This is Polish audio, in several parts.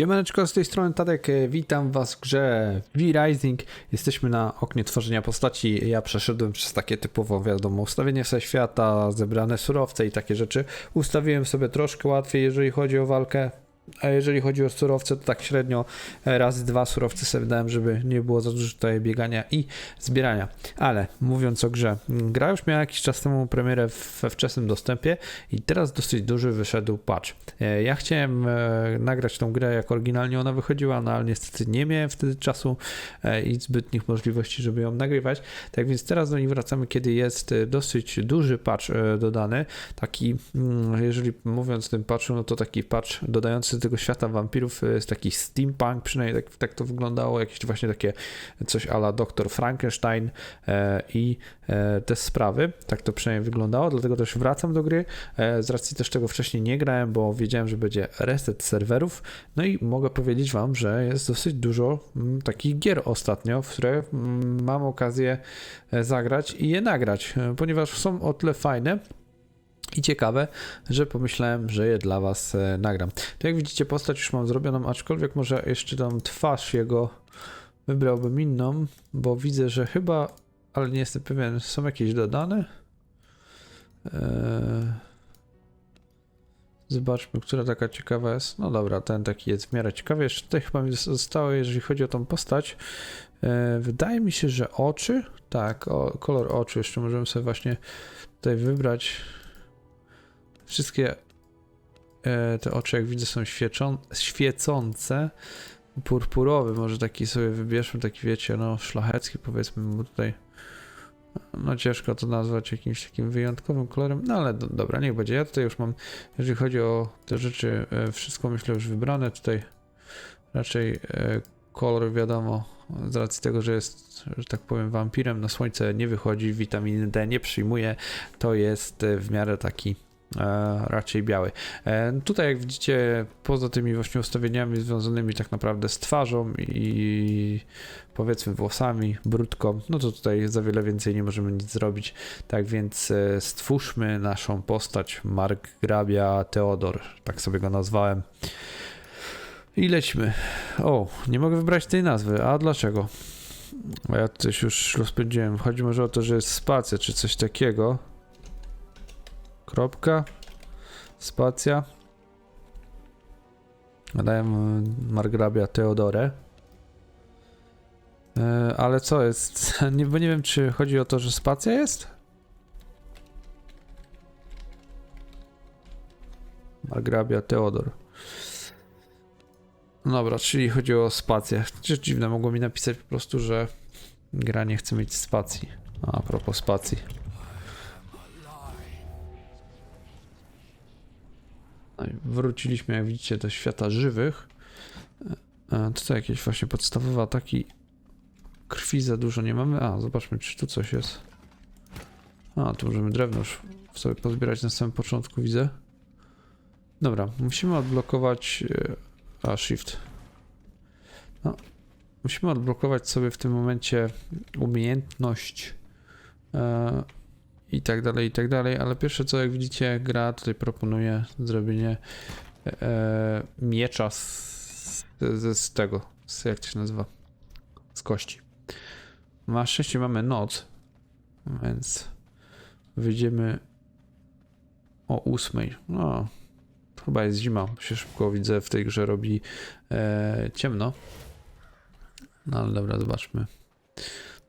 Siemaneczko, z tej strony Tadek, e, witam was w grze V-Rising. Jesteśmy na oknie tworzenia postaci. Ja przeszedłem przez takie typowo, wiadomo, ustawienie sobie świata, zebrane surowce i takie rzeczy. Ustawiłem sobie troszkę łatwiej, jeżeli chodzi o walkę. A jeżeli chodzi o surowce, to tak średnio e, razy dwa surowce sobie dałem, żeby nie było za dużo tutaj biegania i zbierania. Ale mówiąc o grze, m, gra już miała jakiś czas temu premierę we wczesnym dostępie i teraz dosyć duży wyszedł patch. E, Ja chciałem e, nagrać tą grę jak oryginalnie ona wychodziła, no ale niestety nie miałem wtedy czasu i zbytnich możliwości, żeby ją nagrywać. Tak więc teraz do niej wracamy, kiedy jest dosyć duży patch dodany. Taki, mm, jeżeli mówiąc o tym patchu, no to taki patch dodający tego świata wampirów e, jest taki steampunk, przynajmniej tak, tak to wyglądało, jakieś właśnie takie coś ala Dr. Frankenstein e, i e, te sprawy. Tak to przynajmniej wyglądało, dlatego też wracam do gry. Z racji też tego wcześniej nie grałem, bo wiedziałem, że będzie reset serwerów. No i mogę powiedzieć Wam, że jest dosyć dużo mm, takich gier ostatnio, w które mm, mam okazję zagrać i je nagrać, ponieważ są o tyle fajne. I ciekawe, że pomyślałem, że je dla Was e, nagram. To jak widzicie, postać już mam zrobioną, aczkolwiek może jeszcze tam twarz jego wybrałbym inną, bo widzę, że chyba, ale nie jestem pewien, są jakieś dodane. Eee... Zobaczmy, która taka ciekawa jest. No dobra, ten taki jest w miarę ciekawy. Jeszcze tutaj chyba mi zostało, jeżeli chodzi o tą postać. E, wydaje mi się, że oczy. Tak, o, kolor oczu. Jeszcze możemy sobie właśnie tutaj wybrać. Wszystkie e, te oczy, jak widzę, są świeczą, świecące. Purpurowy, może taki sobie wybierzmy, taki wiecie, no szlachecki powiedzmy, bo tutaj no ciężko to nazwać jakimś takim wyjątkowym kolorem, no ale do, dobra, niech będzie. Ja tutaj już mam, jeżeli chodzi o te rzeczy, e, wszystko myślę już wybrane. Tutaj raczej e, kolor wiadomo, z racji tego, że jest, że tak powiem, wampirem, na słońce nie wychodzi, witaminy D nie przyjmuje, to jest w miarę taki e, raczej biały. E, tutaj jak widzicie, poza tymi właśnie ustawieniami związanymi tak naprawdę z twarzą i powiedzmy włosami, brudką, no to tutaj za wiele więcej nie możemy nic zrobić. Tak więc e, stwórzmy naszą postać Margrabia Theodor, tak sobie go nazwałem. I lećmy. O, nie mogę wybrać tej nazwy, a dlaczego? Ja coś już rozpędziłem. Chodzi może o to, że jest spacja czy coś takiego. Kropka. Spacja. Nadaję Margrabia Teodore. E, ale co jest? Nie, bo nie wiem, czy chodzi o to, że spacja jest? Margrabia Teodor. Dobra, czyli chodzi o spację. Chociaż dziwne, mogło mi napisać po prostu, że gra nie chce mieć spacji. A propos spacji. Wróciliśmy, jak widzicie, do świata żywych. E, e, Tutaj jakieś właśnie podstawowe ataki. Krwi za dużo nie mamy. A, zobaczmy, czy tu coś jest. A, tu możemy drewno już sobie pozbierać na samym początku, widzę. Dobra, musimy odblokować... e, A, shift. No, musimy odblokować sobie w tym momencie umiejętność i tak dalej, i tak dalej, ale pierwsze co, jak widzicie, gra tutaj proponuje zrobienie e, miecza z, z, z tego, z, jak to się nazywa, z kości. Na szczęście mamy noc, więc wyjdziemy o ósmej. No, chyba jest zima, się szybko widzę w tej grze robi e, ciemno. No ale dobra, zobaczmy.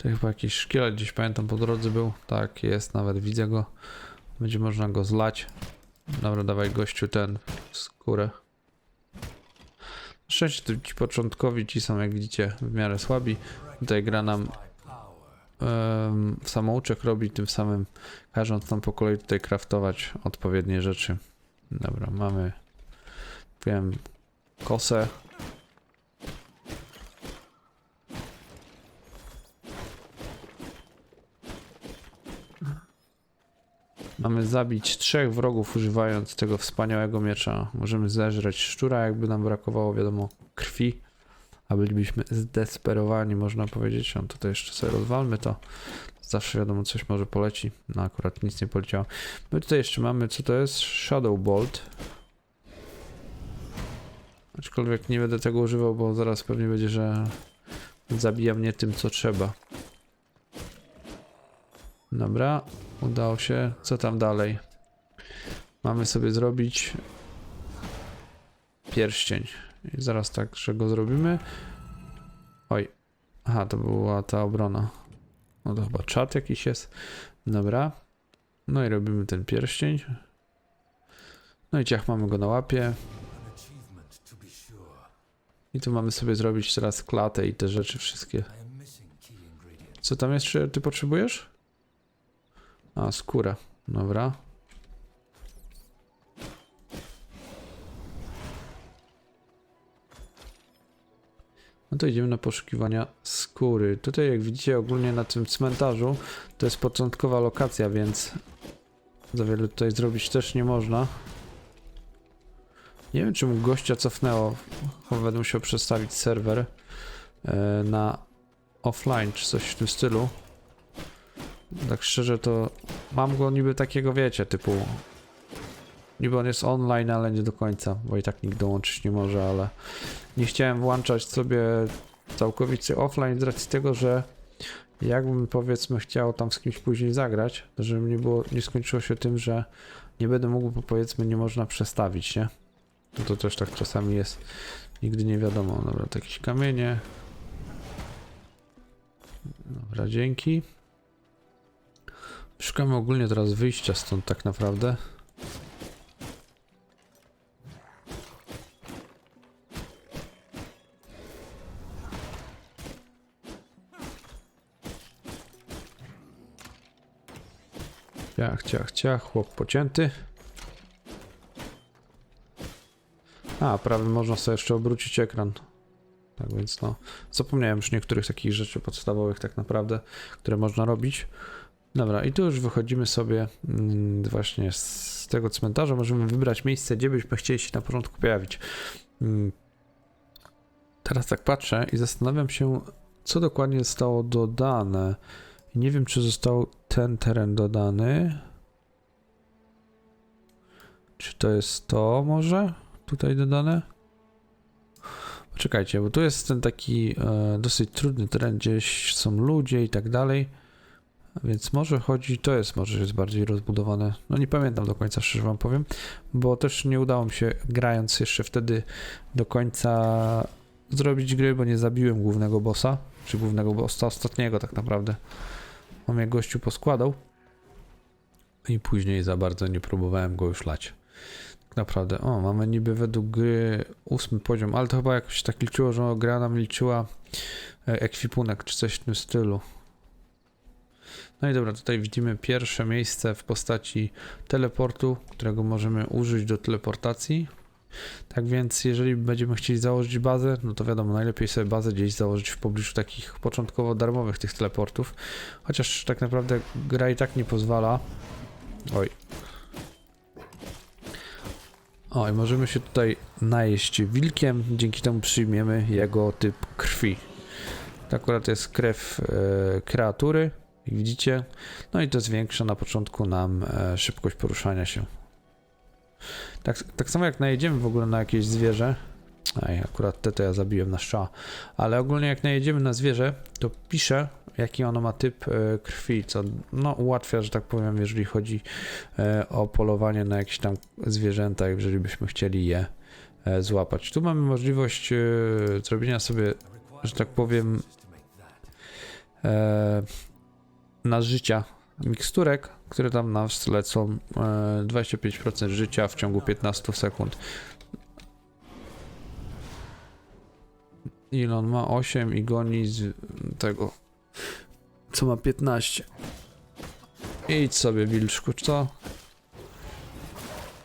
To chyba jakiś szkielet gdzieś pamiętam po drodze był. Tak, jest, nawet widzę go. Będzie można go zlać. Dobra, dawaj gościu ten skórę. Szczęście ci początkowi ci są, jak widzicie, w miarę słabi. Tutaj gra nam em, samouczek robi, tym samym każąc nam po kolei tutaj craftować odpowiednie rzeczy. Dobra, mamy wiem, kosę. Mamy zabić trzech wrogów używając tego wspaniałego miecza. Możemy zeżreć szczura, jakby nam brakowało, wiadomo, krwi. A bylibyśmy zdesperowani, można powiedzieć. No tutaj jeszcze sobie rozwalmy to. Zawsze wiadomo, coś może poleci. No akurat nic nie poleciało. My tutaj jeszcze mamy, co to jest? Shadow Bolt. Aczkolwiek nie będę tego używał, bo zaraz pewnie będzie, że zabija mnie tym, co trzeba. Dobra, udało się. Co tam dalej? Mamy sobie zrobić pierścień. I zaraz tak, że go zrobimy. Oj. Aha, to była ta obrona. No to chyba czat jakiś jest. Dobra. No i robimy ten pierścień. No i ciach mamy go na łapie. I tu mamy sobie zrobić teraz klatę i te rzeczy wszystkie. Co tam jeszcze ty potrzebujesz? A, skóra. Dobra. No to idziemy na poszukiwania skóry. Tutaj jak widzicie ogólnie na tym cmentarzu to jest początkowa lokacja, więc za wiele tutaj zrobić też nie można. Nie wiem czemu gościa cofnęło, bo będę musiał przestawić serwer e, na offline czy coś w tym stylu. Tak szczerze to mam go niby takiego wiecie typu niby on jest online, ale nie do końca, bo i tak nikt dołączyć nie może, ale nie chciałem włączać sobie całkowicie offline z racji tego, że jakbym powiedzmy chciał tam z kimś później zagrać, to żeby nie było, nie skończyło się tym, że nie będę mógł, bo powiedzmy nie można przestawić, nie? No to też tak czasami jest. Nigdy nie wiadomo. Dobra, to jakieś kamienie. Dobra, dzięki. Szukamy ogólnie teraz wyjścia stąd tak naprawdę. Ciach, ciach, ciach, chłop pocięty. A, prawie można sobie jeszcze obrócić ekran. Tak więc no, zapomniałem już niektórych takich rzeczy podstawowych tak naprawdę, które można robić. Dobra, i tu już wychodzimy sobie mm, właśnie z tego cmentarza. Możemy wybrać miejsce, gdzie byśmy chcieli się na początku pojawić. Mm. Teraz tak patrzę i zastanawiam się, co dokładnie zostało dodane. Nie wiem, czy został ten teren dodany. Czy to jest to może? Tutaj dodane? Poczekajcie, bo tu jest ten taki e, dosyć trudny teren, gdzieś są ludzie i tak dalej. Więc może chodzi, to jest może jest bardziej rozbudowane. No nie pamiętam do końca, szczerze wam powiem, bo też nie udało mi się grając jeszcze wtedy do końca zrobić gry, bo nie zabiłem głównego bossa, czy głównego bossa, ostatniego tak naprawdę. On mnie gościu poskładał i później za bardzo nie próbowałem go już lać. Tak naprawdę, o, mamy niby według gry ósmy poziom, ale to chyba jakoś tak liczyło, że gra nam liczyła e, ekwipunek czy coś w tym stylu. No i dobra, tutaj widzimy pierwsze miejsce w postaci teleportu, którego możemy użyć do teleportacji. Tak więc, jeżeli będziemy chcieli założyć bazę, no to wiadomo, najlepiej sobie bazę gdzieś założyć w pobliżu takich początkowo darmowych tych teleportów. Chociaż tak naprawdę gra i tak nie pozwala. Oj. O, i możemy się tutaj najeść wilkiem, dzięki temu przyjmiemy jego typ krwi. To akurat jest krew e, kreatury, jak widzicie. No i to zwiększa na początku nam e, szybkość poruszania się. Tak, tak samo jak najedziemy w ogóle na jakieś zwierzę, Ej, akurat te to ja zabiłem na strzała. Ale ogólnie jak najedziemy na zwierzę, to pisze jaki ono ma typ e, krwi, co no, ułatwia, że tak powiem, jeżeli chodzi e, o polowanie na jakieś tam zwierzęta, jeżeli byśmy chcieli je złapać. Tu mamy możliwość zrobienia sobie, że tak powiem, na życia miksturek, które tam nas lecą e, 25% życia w ciągu 15 sekund. Elon ma 8 i goni z tego, co ma 15. Idź sobie, wilczku, co?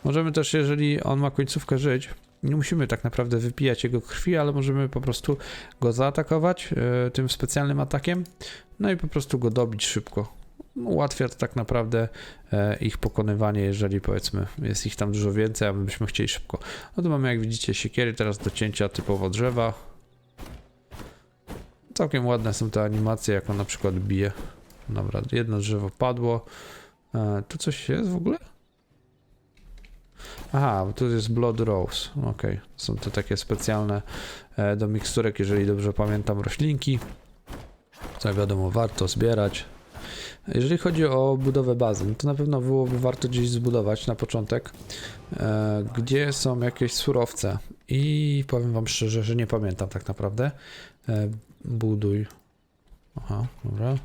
Możemy też, jeżeli on ma końcówkę żyć, nie musimy tak naprawdę wypijać jego krwi, ale możemy po prostu go zaatakować e, tym specjalnym atakiem, no i po prostu go dobić szybko. Ułatwia to tak naprawdę e, ich pokonywanie, jeżeli powiedzmy jest ich tam dużo więcej, a my byśmy chcieli szybko. No to mamy jak widzicie siekiery teraz do cięcia typowo drzewa. Całkiem ładne są te animacje, jak on na przykład bije. Dobra, jedno drzewo padło. E, tu coś jest w ogóle? Aha, tu jest Blood Rose. Okej, są to takie specjalne e, do miksturek, jeżeli dobrze pamiętam, roślinki. Co wiadomo, warto zbierać. Jeżeli chodzi o budowę bazy, no to na pewno byłoby warto gdzieś zbudować na początek, e, gdzie są jakieś surowce. I powiem wam szczerze, że nie pamiętam tak naprawdę. E, buduj. Aha, dobra.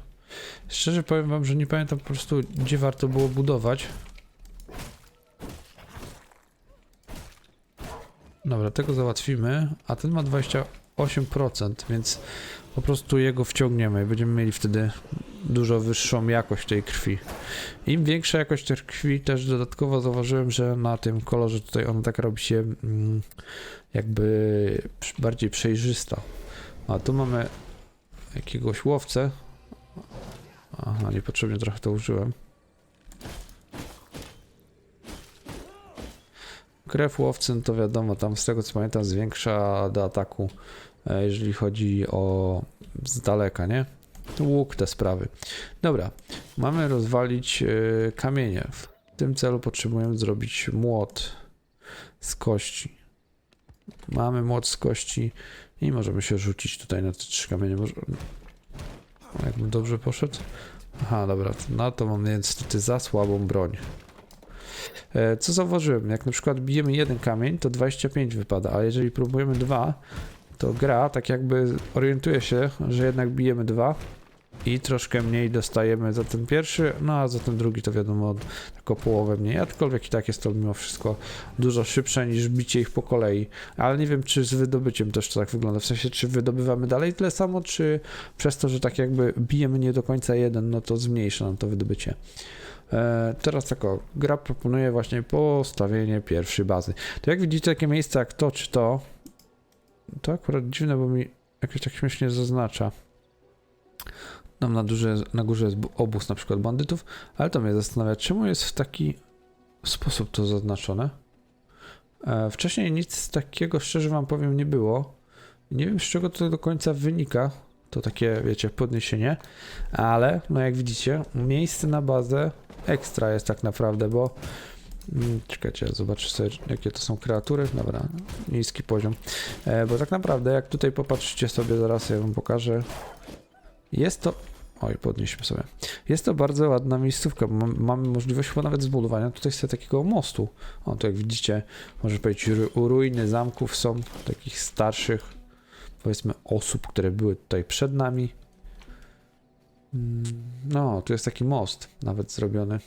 Szczerze powiem wam, że nie pamiętam po prostu, gdzie warto było budować. Dobra, tego załatwimy, a ten ma 28%, więc po prostu jego wciągniemy i będziemy mieli wtedy dużo wyższą jakość tej krwi. Im większa jakość tej krwi, też dodatkowo zauważyłem, że na tym kolorze tutaj ona tak robi się mm, jakby bardziej przejrzysta. A tu mamy jakiegoś łowcę. Aha, niepotrzebnie trochę to użyłem. Krew łowcy, no to wiadomo, tam z tego co pamiętam zwiększa do ataku, e, jeżeli chodzi o z daleka, nie? Łuk, te sprawy. Dobra, mamy rozwalić e, kamienie. W tym celu potrzebujemy zrobić młot z kości. Mamy młot z kości i możemy się rzucić tutaj na te trzy kamienie. Może... Jakbym dobrze poszedł? Aha, dobra, no to mam niestety za słabą broń. E, Co zauważyłem? Jak na przykład bijemy jeden kamień, to 25 wypada, a jeżeli próbujemy dwa, to gra tak jakby orientuje się, że jednak bijemy dwa i troszkę mniej dostajemy za ten pierwszy, no a za ten drugi to wiadomo tylko połowę mniej, aczkolwiek i tak jest to mimo wszystko dużo szybsze niż bicie ich po kolei, ale nie wiem czy z wydobyciem też to tak wygląda, w sensie czy wydobywamy dalej tyle samo, czy przez to, że tak jakby bijemy nie do końca jeden, no to zmniejsza nam to wydobycie. E, teraz tak o, gra proponuje właśnie postawienie pierwszej bazy. To jak widzicie takie miejsca jak to czy to, to akurat dziwne, bo mi jakoś tak śmiesznie zaznacza. Tam na, duże, na górze jest obóz na przykład bandytów, ale to mnie zastanawia, czemu jest w taki sposób to zaznaczone. E, wcześniej nic takiego, szczerze wam powiem, nie było. Nie wiem z czego to do końca wynika, to takie, wiecie, podniesienie, ale no jak widzicie, miejsce na bazę ekstra jest tak naprawdę, bo mm, czekajcie, zobaczę sobie jakie to są kreatury, dobra, niski poziom, e, bo tak naprawdę jak tutaj popatrzycie sobie, zaraz ja wam pokażę, jest to, oj podnieśmy sobie, jest to bardzo ładna miejscówka, bo mam, mamy możliwość chyba nawet zbudowania tutaj sobie takiego mostu, o to jak widzicie, może powiedzieć ru, ruiny zamków są, takich starszych, powiedzmy osób, które były tutaj przed nami, No, tu jest taki most nawet zrobiony.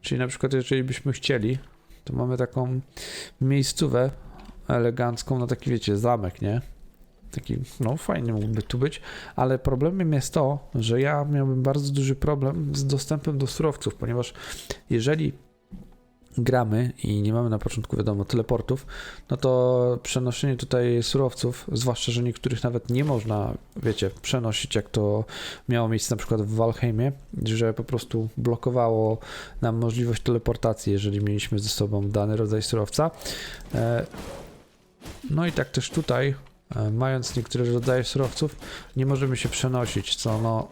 Czyli na przykład, jeżeli byśmy chcieli, to mamy taką miejscówę elegancką na taki, wiecie, zamek, nie? Taki, no fajnie mógłby tu być, ale problemem jest to, że ja miałbym bardzo duży problem z dostępem do surowców, ponieważ jeżeli gramy i nie mamy na początku, wiadomo, teleportów, no to przenoszenie tutaj surowców, zwłaszcza, że niektórych nawet nie można, wiecie, przenosić, jak to miało miejsce na przykład w Valheimie, że po prostu blokowało nam możliwość teleportacji, jeżeli mieliśmy ze sobą dany rodzaj surowca. E, No i tak też tutaj, e, mając niektóre rodzaje surowców, nie możemy się przenosić, co no...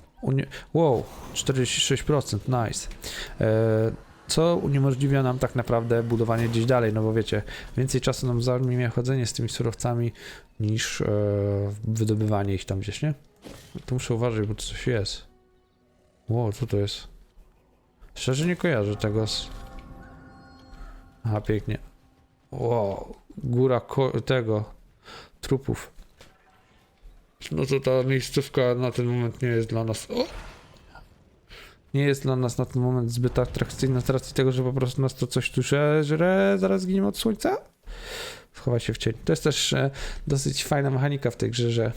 Wow, 46%, nice. Co uniemożliwia nam tak naprawdę budowanie gdzieś dalej, no bo wiecie, więcej czasu nam zajmie chodzenie z tymi surowcami niż e, wydobywanie ich tam gdzieś, nie? Tu muszę uważać, bo coś jest. Wow, co to jest? Szczerze nie kojarzę tego z... Aha, pięknie. Wow, góra tego, trupów. No to ta miejscówka na ten moment nie jest dla nas... O! Nie jest dla nas na ten moment zbyt atrakcyjna z racji tego, że po prostu nas to coś tu żre, zaraz zginiemy od słońca. Schowa się w cień. To jest też e, dosyć fajna mechanika w tej grze, że...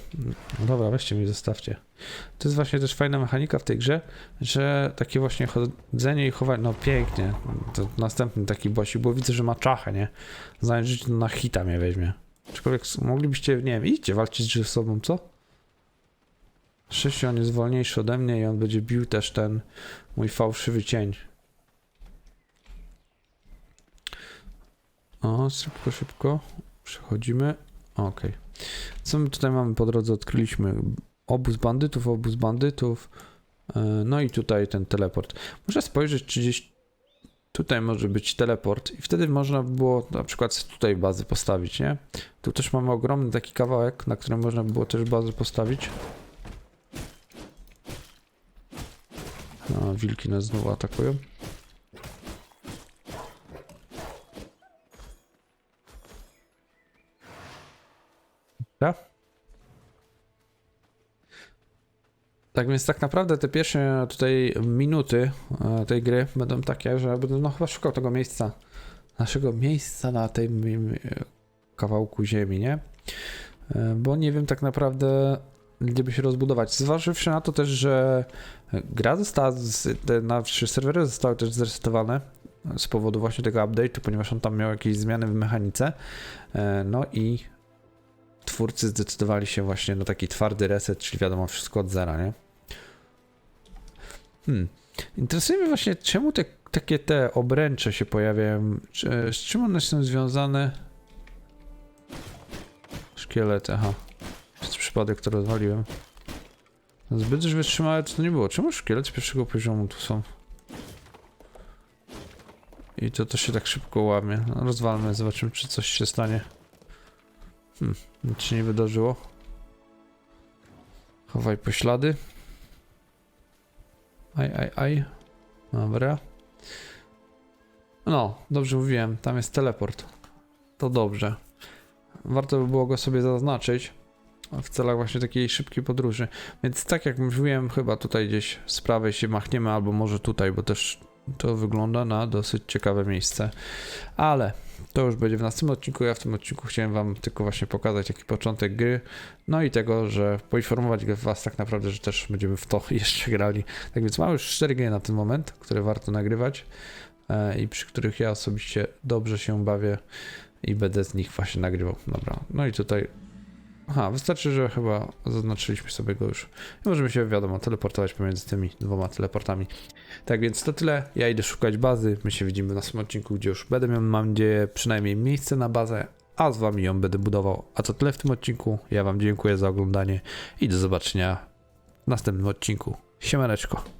No dobra, weźcie mi, zostawcie. To jest właśnie też fajna mechanika w tej grze, że takie właśnie chodzenie i chowanie, no pięknie. To następny taki bosik, bo widzę, że ma czachę, nie? Znając, że na hita mnie weźmie. Aczkolwiek moglibyście, nie wiem, idźcie, walczyć ze sobą, co? Sześciu, on jest wolniejszy ode mnie i on będzie bił też ten mój fałszywy cień. O, szybko, szybko. Przechodzimy. Okej. Co my tutaj mamy po drodze? Odkryliśmy obóz bandytów, obóz bandytów. E, No i tutaj ten teleport. Muszę spojrzeć, czy gdzieś Tutaj może być teleport i wtedy można było na przykład tutaj bazy postawić, nie? Tu też mamy ogromny taki kawałek, na którym można było też bazę postawić. Wilki nas znowu atakują. Dobra. Tak więc tak naprawdę te pierwsze tutaj minuty e, tej gry będą takie, że będę no chyba szukał tego miejsca, naszego miejsca na tym e, kawałku ziemi, nie? E, Bo nie wiem tak naprawdę gdzie by się rozbudować. Zważywszy na to też, że gra została, z, te nasze serwery zostały też zresetowane z powodu właśnie tego update'u, ponieważ on tam miał jakieś zmiany w mechanice. E, No i twórcy zdecydowali się właśnie na taki twardy reset, czyli wiadomo, wszystko od zera, nie? Hmm. Interesuje mnie właśnie, czemu te, takie te obręcze się pojawiają, z czym one są związane? Szkielety, aha. Przypadek, to rozwaliłem. Zbyt już wytrzymałe to nie było. Czemu szkielety pierwszego poziomu tu są? I to to się tak szybko łamie. No, rozwalmy, zobaczymy, czy coś się stanie. Hmm, nic się nie wydarzyło. Chowaj poślady. Aj, aj, aj. Dobra. No, dobrze mówiłem, tam jest teleport. To dobrze. Warto by było go sobie zaznaczyć w celach właśnie takiej szybkiej podróży. Więc tak jak mówiłem, chyba tutaj gdzieś z prawej się machniemy, albo może tutaj, bo też to wygląda na dosyć ciekawe miejsce. Ale to już będzie w następnym odcinku. Ja w tym odcinku chciałem Wam tylko właśnie pokazać taki początek gry, no i tego, że poinformować Was tak naprawdę, że też będziemy w to jeszcze grali. Tak więc mamy już 4 gry na ten moment, które warto nagrywać e, i przy których ja osobiście dobrze się bawię i będę z nich właśnie nagrywał. Dobra, no i tutaj Aha, wystarczy, że chyba zaznaczyliśmy sobie go już. I możemy się, wiadomo, teleportować pomiędzy tymi dwoma teleportami. Tak więc to tyle. Ja idę szukać bazy. My się widzimy w następnym odcinku, gdzie już będę miał, mam nadzieję, przynajmniej miejsce na bazę, a z wami ją będę budował. A to tyle w tym odcinku. Ja wam dziękuję za oglądanie i do zobaczenia w następnym odcinku. Siemaneczko.